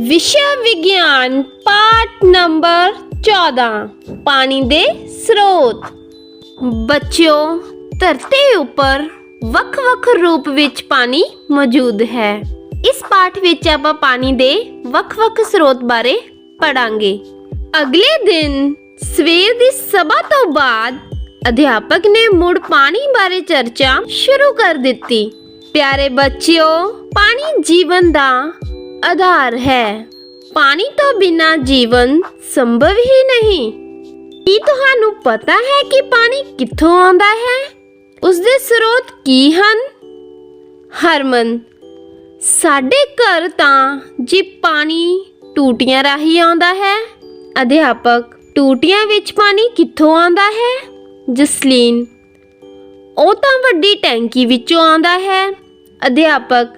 ਵਿਸ਼ਾ ਵਿਗਿਆਨ, ਪਾਠ ਨੰਬਰ 14 ਪਾਣੀ ਦੇ ਸਰੋਤ। ਬੱਚਿਓ, ਧਰਤੀ ਉੱਪਰ ਵੱਖ-ਵੱਖ ਰੂਪ ਵਿੱਚ ਪਾਣੀ ਮੌਜੂਦ ਹੈ। ਇਸ ਪਾਠ ਵਿੱਚ ਆਪਾਂ ਪਾਣੀ ਦੇ ਵੱਖ-ਵੱਖ ਸਰੋਤ ਬਾਰੇ ਪੜਾਂਗੇ ਅਗਲੇ ਦਿਨ ਸਵੇਰ ਦੀ ਸਭਾ ਤੋਂ ਬਾਅਦ ਅਧਿਆਪਕ ਨੇ ਮੁੜ ਪਾਣੀ ਬਾਰੇ ਚਰਚਾ ਸ਼ੁਰੂ ਕਰ ਦਿੱਤੀ। ਪਿਆਰੇ ਬੱਚਿਓ, ਪਾਣੀ ਜੀਵਨ ਦਾ ਆਧਾਰ ਹੈ। ਪਾਣੀ ਤੋਂ ਬਿਨਾ ਜੀਵਨ ਸੰਭਵ ਹੀ ਨਹੀਂ। ਕੀ ਤੁਹਾਨੂੰ ਪਤਾ ਹੈ ਕਿ ਪਾਣੀ ਕਿੱਥੋਂ ਆਉਂਦਾ ਹੈ? ਉਸ ਦੇ ਸਰੋਤ ਕੀ ਹਨ? ਹਰਮਨ, ਸਾਡੇ ਘਰ ਤਾਂ ਜੀ ਪਾਣੀ ਟੂਟੀਆਂ ਰਾਹੀਂ ਆਉਂਦਾ ਹੈ, ਅਧਿਆਪਕ, ਟੂਟੀਆਂ ਵਿੱਚ ਪਾਣੀ ਕਿੱਥੋਂ ਆਉਂਦਾ ਹੈ? ਜਸਲੀਨ, ਉਹ ਤਾਂ ਵੱਡੀ ਟੈਂਕੀ ਵਿੱਚੋਂ ਆਉਂਦਾ ਹੈ। ਅਧਿਆਪਕ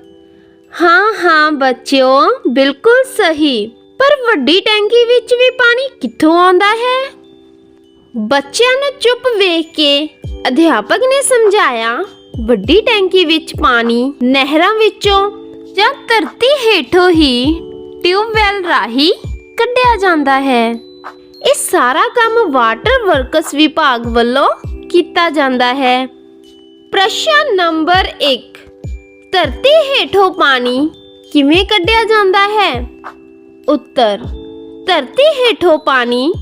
ਹਾਂ ਹਾਂ ਬੱਚਿਓ, ਬਿਲਕੁਲ ਸਹੀ। ਪਰ ਵੱਡੀ ਟੈਂਕੀ ਵਿੱਚ ਵੀ ਪਾਣੀ ਕਿੱਥੋਂ ਆਉਂਦਾ ਹੈ? ਬੱਚਿਆਂ ਨੂੰ ਚੁੱਪ ਵੇਖ ਕੇ ਅਧਿਆਪਕ ਨੇ ਸਮਝਾਇਆ, ਵੱਡੀ ਟੈਂਕੀ ਵਿੱਚ ਪਾਣੀ ਨਹਿਰਾਂ ਵਿੱਚੋਂ ਜਾਂ ਧਰਤੀ ਹੇਠੋਂ ਹੀ ਟਿਊਬਵੈਲ ਰਾਹੀਂ ਕੱਢਿਆ ਜਾਂਦਾ ਹੈ। ਇਹ ਸਾਰਾ ਕੰਮ ਵਾਟਰ ਵਰਕਸ ਵਿਭਾਗ ਵੱਲੋਂ ਕੀਤਾ ਜਾਂਦਾ ਹੈ। ਪ੍ਰਸ਼ਨ ਨੰਬਰ 1 ਧਰਤੀ ਹੇਠੋਂ ਪਾਣੀ ਕਿਵੇਂ ਕੱਢਿਆ ਜਾਂਦਾ ਹੈ? ਉੱਤਰ, ਧਰਤੀ ਹੇਠੋਂ ਪਾਣੀ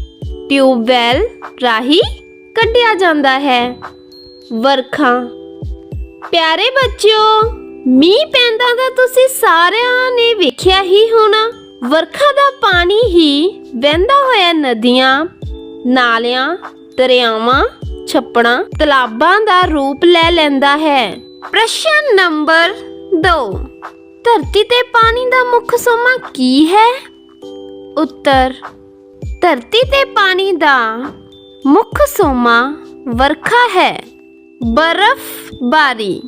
ਟਿਊਬਵੈਲ ਰਾਹੀਂ ਕੱਢਿਆ ਜਾਂਦਾ ਹੈ। ਵਰਖਾ, ਪਿਆਰੇ ਬੱਚਿਓ, ਮੀਂਹ ਪੈਂਦਾ ਤਾਂ ਤੁਸੀਂ ਸਾਰਿਆਂ ਨੇ ਵੇਖਿਆ ਹੀ ਹੋਣਾ, ਵਰਖਾ ਦਾ ਪਾਣੀ ਹੀ ਵਹਿੰਦਾ ਹੋਇਆ ਨਦੀਆਂ, ਨਾਲਿਆਂ, ਦਰਿਆਵਾਂ, ਛੱਪੜਾਂ, ਤਲਾਬਾਂ ਦਾ ਰੂਪ ਲੈ ਲੈਂਦਾ ਹੈ। ਪ੍ਰਸ਼ਨ ਨੰਬਰ 2 ਧਰਤੀ ਤੇ ਪਾਣੀ ਦਾ ਮੁੱਖ ਸੋਮਾ ਕੀ ਹੈ? ਉੱਤਰ, ਧਰਤੀ ਤੇ ਪਾਣੀ ਦਾ ਮੁੱਖ ਸੋਮਾ ਵਰਖਾ ਹੈ। ਬਰਫ਼ਬਾਰੀ।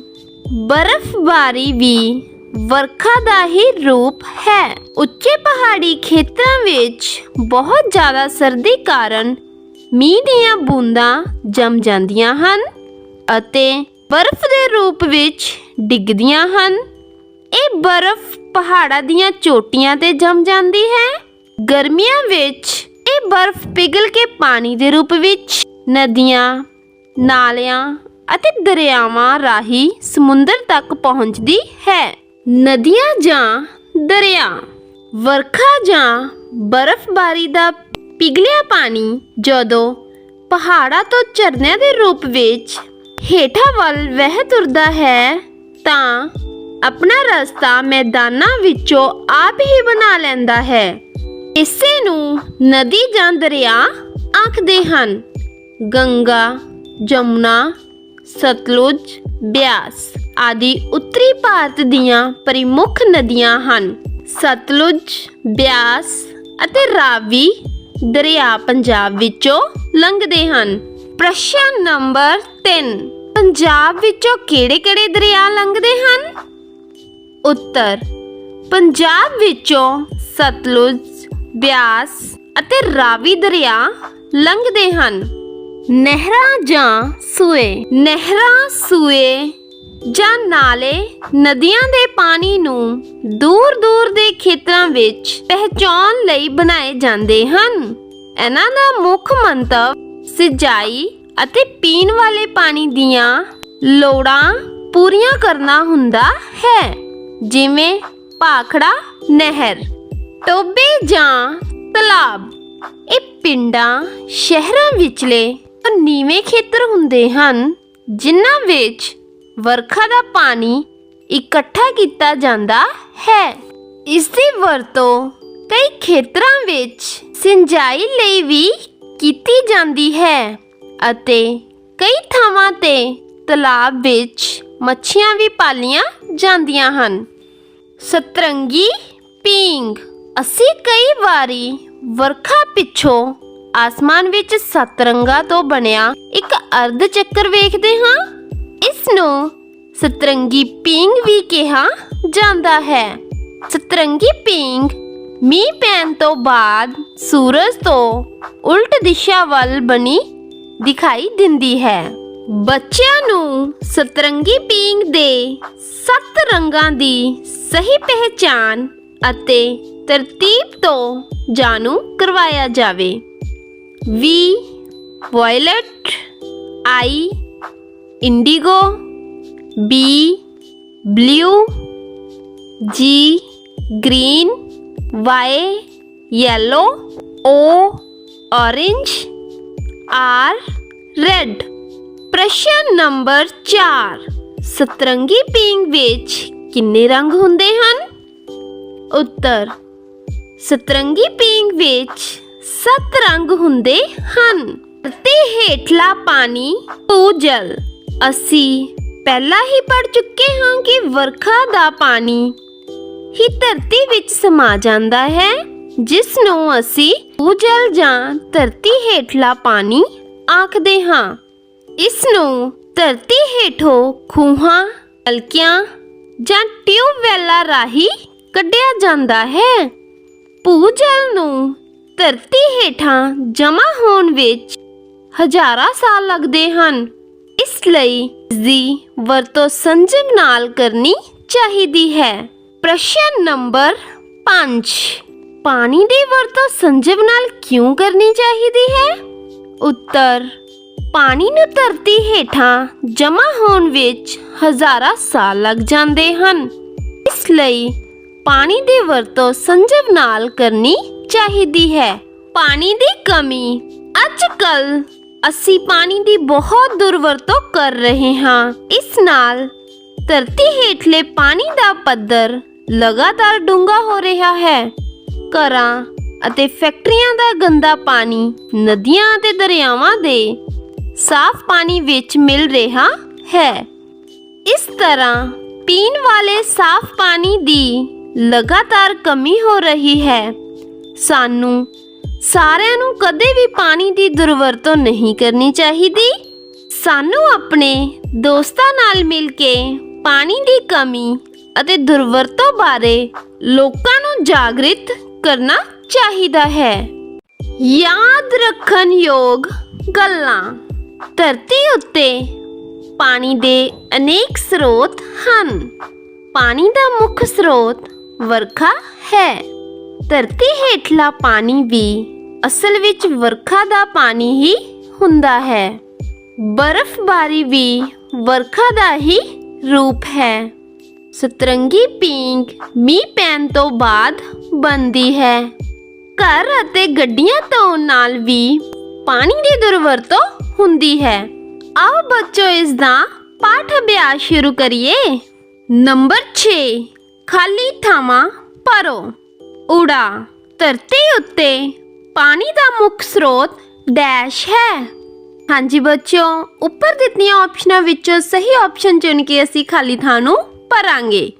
ਬਰਫ਼ਬਾਰੀ ਵੀ ਵਰਖਾ ਦਾ ਹੀ ਰੂਪ ਹੈ। ਉੱਚੇ ਪਹਾੜੀ ਖੇਤਰਾਂ ਵਿੱਚ ਬਹੁਤ ਜ਼ਿਆਦਾ ਸਰਦੀ ਕਾਰਨ ਮੀਂਹ ਦੀਆਂ ਬੂੰਦਾਂ ਜੰਮ ਜਾਂਦੀਆਂ ਹਨ ਅਤੇ ਬਰਫ਼ ਦੇ ਰੂਪ ਵਿੱਚ ਡਿੱਗਦੀਆਂ ਹਨ। ਇਹ ਬਰਫ਼ ਪਹਾੜਾਂ ਦੀਆਂ ਚੋਟੀਆਂ ਤੇ ਜੰਮ ਜਾਂਦੀ ਹੈ। ਗਰਮੀਆਂ ਵਿੱਚ ਇਹ ਬਰਫ਼ ਪਿਘਲ ਕੇ ਪਾਣੀ ਦੇ ਰੂਪ ਵਿੱਚ ਨਦੀਆਂ, ਨਾਲਿਆਂ ਅਤੇ ਦਰਿਆਵਾਂ ਰਾਹੀਂ ਸਮੁੰਦਰ ਤੱਕ ਪਹੁੰਚਦੀ ਹੈ। ਨਦੀਆਂ ਜਾਂ ਦਰਿਆ, ਵਰਖਾ ਜਾਂ ਬਰਫ਼ਬਾਰੀ ਦਾ ਪਿਘਲਿਆ ਪਾਣੀ ਜਦੋਂ ਪਹਾੜਾਂ ਤੋਂ ਝਰਨਿਆਂ ਦੇ ਰੂਪ ਵਿੱਚ ਹੇਠਾਂ ਵੱਲ ਵਹਿ ਤੁਰਦਾ ਹੈ, ਤਾਂ ਆਪਣਾ ਰਸਤਾ ਮੈਦਾਨਾਂ ਵਿੱਚੋਂ ਆਪ ਹੀ ਬਣਾ ਲੈਂਦਾ ਹੈ। ਇਸੇ ਨੂੰ ਨਦੀ ਜਾਂ ਦਰਿਆ ਆਖਦੇ ਹਨ। ਗੰਗਾ, ਜਮੁਨਾ, ਸਤਲੁਜ, ਬਿਆਸ ਆਦਿ ਉੱਤਰੀ ਭਾਰਤ ਦੀਆਂ ਪ੍ਰਮੁੱਖ ਨਦੀਆਂ ਹਨ। ਸਤਲੁਜ, ਬਿਆਸ ਅਤੇ ਰਾਵੀ ਦਰਿਆ ਪੰਜਾਬ ਵਿੱਚੋਂ ਲੰਘਦੇ ਹਨ। ਪ੍ਰਸ਼ਨ ਨੰਬਰ 3 ਪੰਜਾਬ ਵਿੱਚੋਂ ਕਿਹੜੇ-ਕਿਹੜੇ ਦਰਿਆ ਲੰਘਦੇ ਹਨ? ਉੱਤਰ, ਪੰਜਾਬ ਵਿੱਚੋਂ ਸਤਲੁਜ, ਬਿਆਸ ਅਤੇ ਰਾਵੀ ਦਰਿਆ ਲੰਘਦੇ ਹਨ। ਨਹਿਰਾਂ ਜਾਂ ਸੂਏ? ਨਹਿਰਾਂ, ਸੂਏ ਜਾਂ ਨਾਲੇ ਨਦੀਆਂ ਦੇ ਪਾਣੀ ਨੂੰ ਦੂਰ-ਦੂਰ ਦੇ ਖੇਤਰਾਂ ਵਿੱਚ ਪਹਿਚਾਣ ਲਈ ਬਣਾਏ ਜਾਂਦੇ ਹਨ। ਇਹਨਾਂ ਦਾ ਮੁੱਖ ਮੰਤਵ ਸਿੰਜਾਈ ਅਤੇ ਪੀਣ ਵਾਲੇ ਪਾਣੀ ਦੀਆਂ ਲੋੜਾਂ ਪੂਰੀਆਂ ਕਰਨਾ ਹੁੰਦਾ ਹੈ। ਜਿਵੇਂ ਭਾਖੜਾ ਨਹਿਰ ਟੋਬੇ ਜਾਂ ਤਲਾਬ। ਇਹ ਪਿੰਡਾਂ, ਸ਼ਹਿਰਾਂ ਵਿਚਲੇ ਨੀਵੇਂ ਖੇਤਰ ਹੁੰਦੇ ਹਨ, ਜਿਨ੍ਹਾਂ ਵਿੱਚ ਵਰਖਾ ਦਾ ਪਾਣੀ ਇਕੱਠਾ ਕੀਤਾ ਜਾਂਦਾ ਹੈ। ਇਸ ਦੀ ਵਰਤੋਂ ਕਈ ਖੇਤਰਾਂ ਵਿੱਚ ਸਿੰਜਾਈ ਲਈ ਵੀ ਕੀਤੀ ਜਾਂਦੀ ਹੈ ਅਤੇ ਕਈ ਥਾਵਾਂ ਤੇ ਤਲਾਬ ਵਿੱਚ ਮੱਛੀਆਂ ਵੀ ਪਾਲੀਆਂ ਜਾਂਦੀਆਂ ਹਨ। ਸਤਰੰਗੀ ਪੀਂਗ ਅਸੀਂ ਕਈ ਵਾਰੀ ਵਰਖਾ ਪਿੱਛੋਂ ਆਸਮਾਨ ਵਿੱਚ ਸੱਤ ਤੋਂ ਬਣਿਆ ਇੱਕ ਅਰਧ ਚੱਕਰ ਵੇਖਦੇ ਹਾਂ। ਇਸ ਨੂੰ ਸਤਰੰਗੀ ਪੀਂਗ ਵੀ ਕਿਹਾ ਜਾਂਦਾ ਹੈ। ਸਤਰੰਗੀ ਪੀਂਗ ਮੀਂਹ ਪੈਣ ਤੋਂ ਬਾਅਦ ਸੂਰਜ ਤੋਂ ਉਲਟ ਦਿਸ਼ਾ ਵੱਲ ਬਣੀ ਦਿਖਾਈ ਦਿੰਦੀ ਹੈ। ਬੱਚਿਆਂ ਨੂੰ ਸਤਰੰਗੀ ਪੀਂਗ ਦੇ ਸੱਤ ਰੰਗਾਂ ਦੀ ਸਹੀ ਪਹਿਚਾਨ ਅਤੇ ਤਰਤੀਬ ਤੋਂ ਜਾਣੂ ਕਰਵਾਇਆ ਜਾਵੇ। V violet, I, indigo, B blue G, green Y yellow, O, orange, R, red. ਪ੍ਰਸ਼ਨ ਨੰਬਰ 4 ਸਤਰੰਗੀ ਪਿੰਗ ਵਿੱਚ ਕਿੰਨੇ ਰੰਗ ਹੁੰਦੇ ਹਨ? ਉੱਤਰ, ਸਤਰੰਗੀ ਪਿੰਗ ਵਿੱਚ ਸੱਤ ਰੰਗ ਹੁੰਦੇ ਹਨ। ਤੇ ਹੇਠਲਾ ਪਾਣੀ ਭੂਜਲ। ਅਸੀਂ ਪਹਿਲਾਂ ਹੀ ਪੜ ਚੁੱਕੇ ਹਾਂ ਕਿ ਵਰਖਾ ਦਾ ਪਾਣੀ ਹੀ ਧਰਤੀ ਵਿੱਚ ਸਮਾ ਜਾਂਦਾ ਹੈ, ਜਿਸ ਨੂੰ ਅਸੀਂ ਭੂਜਲ ਜਾਂ ਧਰਤੀ ਹੇਠਲਾ ਪਾਣੀ ਆਖਦੇ ਹਾਂ। ਇਸ ਨੂੰ ਧਰਤੀ ਹੇਠੋਂ ਖੂਹਾਂ ਨਲਕਿਆਂ ਜਾਂ ਟਿਊਬਵੈਲਾਂ ਰਾਹੀਂ ਕੱਢਿਆ ਜਾਂਦਾ ਹੈ। ਭੂਜਲ ਨੂੰ ਧਰਤੀ ਹੇਠਾਂ ਜਮ੍ਹਾਂ ਹੋਣ ਵਿੱਚ ਹਜ਼ਾਰਾਂ ਸਾਲ ਲੱਗਦੇ ਹਨ। ਇਸ ਲਈ ਇਸ ਦੀ ਵਰਤੋਂ ਸੰਜਮ ਨਾਲ ਕਰਨੀ ਚਾਹੀਦੀ ਹੈ। ਪ੍ਰਸ਼ਨ ਨੰਬਰ 5 ਪਾਣੀ ਦੀ ਵਰਤੋਂ ਸੰਜਮ ਨਾਲ ਕਿਉਂ ਕਰਨੀ ਚਾਹੀਦੀ ਹੈ? ਉੱਤਰ, ਪਾਣੀ ਨੂੰ ਧਰਤੀ ਹੇਠਾਂ ਜਮ੍ਹਾਂ ਹੋਣ ਵਿੱਚ ਹਜ਼ਾਰਾਂ ਸਾਲ ਲੱਗ ਜਾਂਦੇ ਹਨ। ਇਸ ਲਈ ਪਾਣੀ ਦੀ ਵਰਤੋਂ ਸੰਜਮ ਨਾਲ ਕਰਨੀ ਚਾਹੀਦੀ ਹੈ। ਪਾਣੀ ਦੀ ਕਮੀ ਅੱਜ ਕੱਲ ਅਸੀਂ ਪਾਣੀ ਦੀ ਬਹੁਤ ਦੁਰਵਰਤੋਂ ਕਰ ਰਹੇ ਹਾਂ। ਇਸ ਨਾਲ ਧਰਤੀ ਹੇਠਲੇ ਪਾਣੀ ਦਾ ਪੱਧਰ ਲਗਾਤਾਰ ਡੂੰਘਾ ਹੋ ਰਿਹਾ ਹੈ। ਘਰਾਂ ਅਤੇ ਫੈਕਟਰੀਆਂ ਦਾ ਗੰਦਾ ਪਾਣੀ ਨਦੀਆਂ ਅਤੇ ਦਰਿਆਵਾਂ ਦੇ ਸਾਫ਼ ਪਾਣੀ ਵਿੱਚ ਮਿਲ ਰਿਹਾ ਹੈ। ਇਸ ਤਰ੍ਹਾਂ ਪੀਣ ਵਾਲੇ ਸਾਫ਼ ਪਾਣੀ ਦੀ ਲਗਾਤਾਰ ਕਮੀ ਹੋ ਰਹੀ ਹੈ। ਸਾਨੂੰ ਸਾਰਿਆਂ ਨੂੰ ਕਦੇ ਵੀ ਪਾਣੀ ਦੀ ਦੁਰਵਰਤੋਂ ਨਹੀਂ ਕਰਨੀ ਚਾਹੀਦੀ। ਸਾਨੂੰ ਆਪਣੇ ਦੋਸਤਾਂ ਨਾਲ ਮਿਲ ਕੇ ਪਾਣੀ ਦੀ ਕਮੀ ਅਤੇ ਦੁਰਵਰਤੋਂ ਬਾਰੇ ਲੋਕਾਂ ਨੂੰ ਜਾਗਰਿਤ ਕਰਨਾ ਚਾਹੀਦਾ ਹੈ। ਯਾਦ ਰੱਖਣ ਯੋਗ ਗੱਲਾਂ। ਧਰਤੀ ਉੱਤੇ ਪਾਣੀ ਦੇ ਅਨੇਕ ਸਰੋਤ ਹਨ। ਪਾਣੀ ਦਾ ਮੁੱਖ ਸਰੋਤ ਵਰਖਾ ਹੈ। ਧਰਤੀ ਹੇਠਲਾ ਪਾਣੀ ਵੀ ਅਸਲ ਵਿੱਚ ਵਰਖਾ ਦਾ ਪਾਣੀ ਹੀ ਹੁੰਦਾ ਹੈ। ਬਰਫ਼ਬਾਰੀ ਵੀ ਵਰਖਾ ਦਾ ਹੀ ਰੂਪ ਹੈ। ਸਤਰੰਗੀ ਪੀਂਗ ਮੀਂਹ ਪੈਣ ਤੋਂ ਬਾਅਦ ਬਣਦੀ ਹੈ। ਘਰ ਅਤੇ ਗੱਡੀਆਂ ਧੋਣ ਨਾਲ ਵੀ ਪਾਣੀ ਦੀ ਦੁਰਵਰਤੋਂ ਹੁੰਦੀ ਹੈ। ਆਓ ਬੱਚੋ, ਇਸ ਦਾ ਪਾਠ ਅਭਿਆਸ ਸ਼ੁਰੂ ਕਰੀਏ। ਨੰਬਰ 6 ਖਾਲੀ ਥਾਵਾਂ ਭਰੋ। ਊੜਾ, ਧਰਤੀ ਉੱਤੇ ਪਾਣੀ ਦਾ ਮੁੱਖ ਸਰੋਤ ਡੈਸ਼ ਹੈ। ਹਾਂਜੀ ਬੱਚੋ ਉੱਪਰ ਦਿੱਤੀਆਂ ਆਪਸ਼ਨਾਂ ਵਿੱਚੋਂ ਸਹੀ ਆਪਸ਼ਨ ਚੁਣ ਕੇ ਅਸੀਂ ਖਾਲੀ ਥਾਂ ਨੂੰ ਭਰਾਂਗੇ।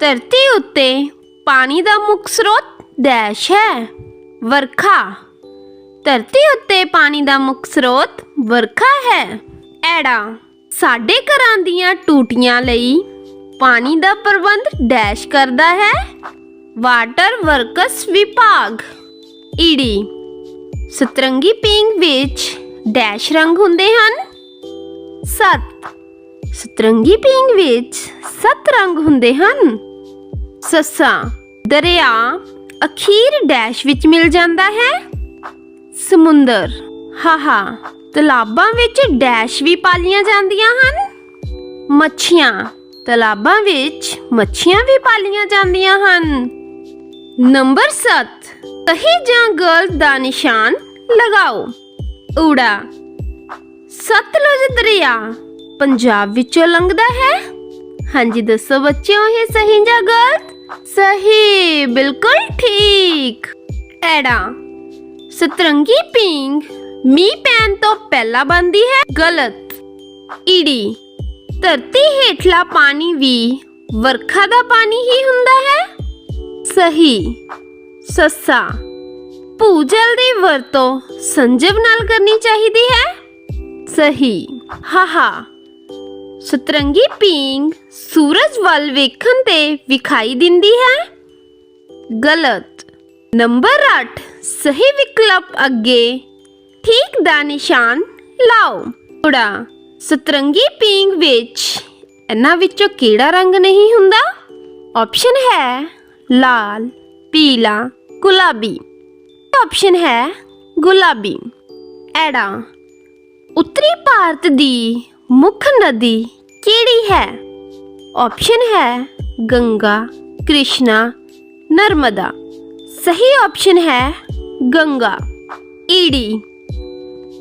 ਧਰਤੀ ਉੱਤੇ ਪਾਣੀ ਦਾ ਮੁੱਖ ਸਰੋਤ ਡੈਸ਼ ਹੈ, ਵਰਖਾ। ਧਰਤੀ ਉੱਤੇ ਪਾਣੀ ਦਾ ਮੁੱਖ ਸਰੋਤ ਵਰਖਾ ਹੈ। ਐੜਾ, ਸਾਡੇ ਘਰਾਂ ਦੀਆਂ ਟੂਟੀਆਂ ਲਈ ਪਾਣੀ ਦਾ ਪ੍ਰਬੰਧ ਡੈਸ਼ ਕਰਦਾ ਹੈ। ਵਾਟਰ ਵਰਕਸ ਵਿਭਾਗ ਈੜੀ ਸਤਰੰਗੀ ਪਿੰਗ ਵਿੱਚ ਡੈਸ਼ ਰੰਗ ਹੁੰਦੇ ਹਨ। ਸੱਤ। ਸਤਰੰਗੀ ਪਿੰਗ ਵਿੱਚ ਸੱਤ ਰੰਗ ਹੁੰਦੇ ਹਨ। ਸੱਸਾ। ਦਰਿਆ। ਅਖੀਰ ਡੈਸ਼ ਵਿੱਚ ਮਿਲ ਜਾਂਦਾ ਹੈ। ਸਮੁੰਦਰ। ਹਾਹਾ। ਤਲਾਬਾਂ ਵਿੱਚ ਡੈਸ਼ ਵੀ ਪਾਲੀਆਂ ਜਾਂਦੀਆਂ ਹਨ। ਮੱਛੀਆਂ। ਤਲਾਬਾਂ ਵਿੱਚ ਮੱਛੀਆਂ ਵੀ ਪਾਲੀਆਂ ਜਾਂਦੀਆਂ ਹਨ। ਨੰਬਰ 7 ਸਹੀ ਜਾਂ ਗਲਤ ਦਾ ਨਿਸ਼ਾਨ ਲਗਾਓ। ਊੜਾ। ਸਤਲੁਜ ਦਰਿਆ, ਪੰਜਾਬ ਵਿੱਚੋਂ ਲੰਘਦਾ ਹੈ? ਹਾਂਜੀ, ਦੱਸੋ ਬੱਚਿਓ, ਇਹ ਸਹੀ ਜਾਂ ਗਲਤ? ਸਹੀ, ਬਿਲਕੁਲ ਠੀਕ। ਐੜਾ, ਸਤਰੰਗੀ ਪਿੰਗ ਮੀਂਹ ਪੈਣ ਤੋਂ ਪਹਿਲਾਂ ਬਣਦੀ ਹੈ ਗਲਤ। ਈੜੀ, ਧਰਤੀ ਹੇਠਲਾ ਪਾਣੀ ਵੀ ਵਰਖਾ ਦਾ ਪਾਣੀ ਹੀ ਹੁੰਦਾ ਹੈ। ਸਹੀ, ਸੱਸਾ ਭੂਜਲ ਦੀ ਵਰਤੋਂ ਸੰਜਮ ਨਾਲ ਕਰਨੀ ਚਾਹੀਦੀ ਹੈ? ਸਹੀ। ਹਾਹਾ। ਸਤਰੰਗੀ ਪਿੰਗ ਸੂਰਜ ਵੱਲ ਵੇਖਣ ਤੇ ਵਿਖਾਈ ਦਿੰਦੀ ਹੈ? ਗਲਤ। ਨੰਬਰ 8 ਸਹੀ ਵਿਕਲਪ ਅੱਗੇ। ਠੀਕ ਦਾ ਨਿਸ਼ਾਨ ਲਾਓ। ਉੜਾ ਸਤਰੰਗੀ ਪਿੰਗ ਵਿੱਚ ਇਹਨਾਂ ਵਿੱਚੋਂ ਕਿਹੜਾ ਰੰਗ ਨਹੀਂ ਹੁੰਦਾ? ਆਪਸ਼ਨ ਹੈ ਲਾਲ, ਪੀਲਾ, ਗੁਲਾਬੀ। ਆਪਸ਼ਨ ਹੈ ਗੁਲਾਬੀ। ਐੜਾ, ਉੱਤਰੀ ਭਾਰਤ ਦੀ ਮੁੱਖ ਨਦੀ ਕਿਹੜੀ ਹੈ? ਆਪਸ਼ਨ ਹੈ ਗੰਗਾ, ਕ੍ਰਿਸ਼ਨਾ, ਨਰਮਦਾ। ਸਹੀ ਆਪਸ਼ਨ ਹੈ ਗੰਗਾ। ਈੜੀ,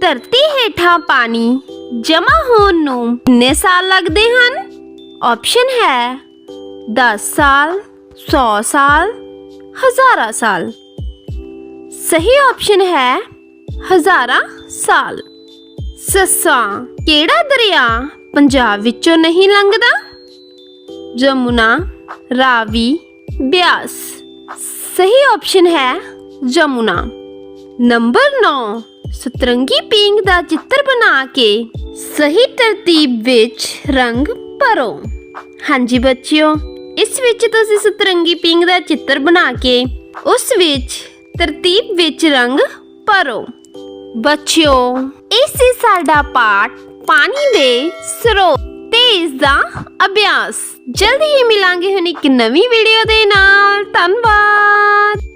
ਧਰਤੀ ਹੇਠਾਂ ਪਾਣੀ ਜਮ੍ਹਾਂ ਹੋਣ ਨੂੰ ਕਿੰਨੇ ਸਾਲ ਲੱਗਦੇ ਹਨ? ਆਪਸ਼ਨ ਹੈ 10 ਸਾਲ 100 ਸਾਲ, ਹਜ਼ਾਰਾਂ ਸਾਲ। ਸਹੀ ਆਪਸ਼ਨ ਹੈ ਹਜ਼ਾਰਾਂ ਸਾਲ। ਸੱਸਾਂ, ਕਿਹੜਾ ਦਰਿਆ ਪੰਜਾਬ ਵਿੱਚੋਂ ਨਹੀਂ ਲੰਘਦਾ? ਜਮੁਨਾ, ਰਾਵੀ, ਬਿਆਸ। ਸਹੀ ਆਪਸ਼ਨ ਹੈ ਜਮੁਨਾ। ਨੰਬਰ 9 ਸਤਰੰਗੀ ਪੀਂਗ ਦਾ ਚਿੱਤਰ ਬਣਾ ਕੇ ਸਹੀ ਤਰਤੀਬ ਵਿੱਚ ਰੰਗ ਭਰੋ। ਹਾਂਜੀ ਬੱਚਿਓ, ਇਸ ਵਿੱਚ ਤੁਸੀਂ ਸਤਰੰਗੀ ਪੀਂਗ ਦਾ ਚਿੱਤਰ ਬਣਾ ਕੇ ਉਸ ਵਿੱਚ ਤਰਤੀਬ ਵਿੱਚ ਰੰਗ ਭਰੋ। ਬੱਚਿਓ, ਇਸ ਸੀ ਸਾਡਾ ਪਾਠ ਪਾਣੀ ਦੇ ਸਰੋਤ ਤੇ ਇਸ ਦਾ ਅਭਿਆਸ। ਜਲਦੀ ਹੀ ਮਿਲਾਂਗੇ ਹੁਣ ਇੱਕ ਨਵੀਂ ਵੀਡੀਓ ਦੇ ਨਾਲ। ਧੰਨਵਾਦ।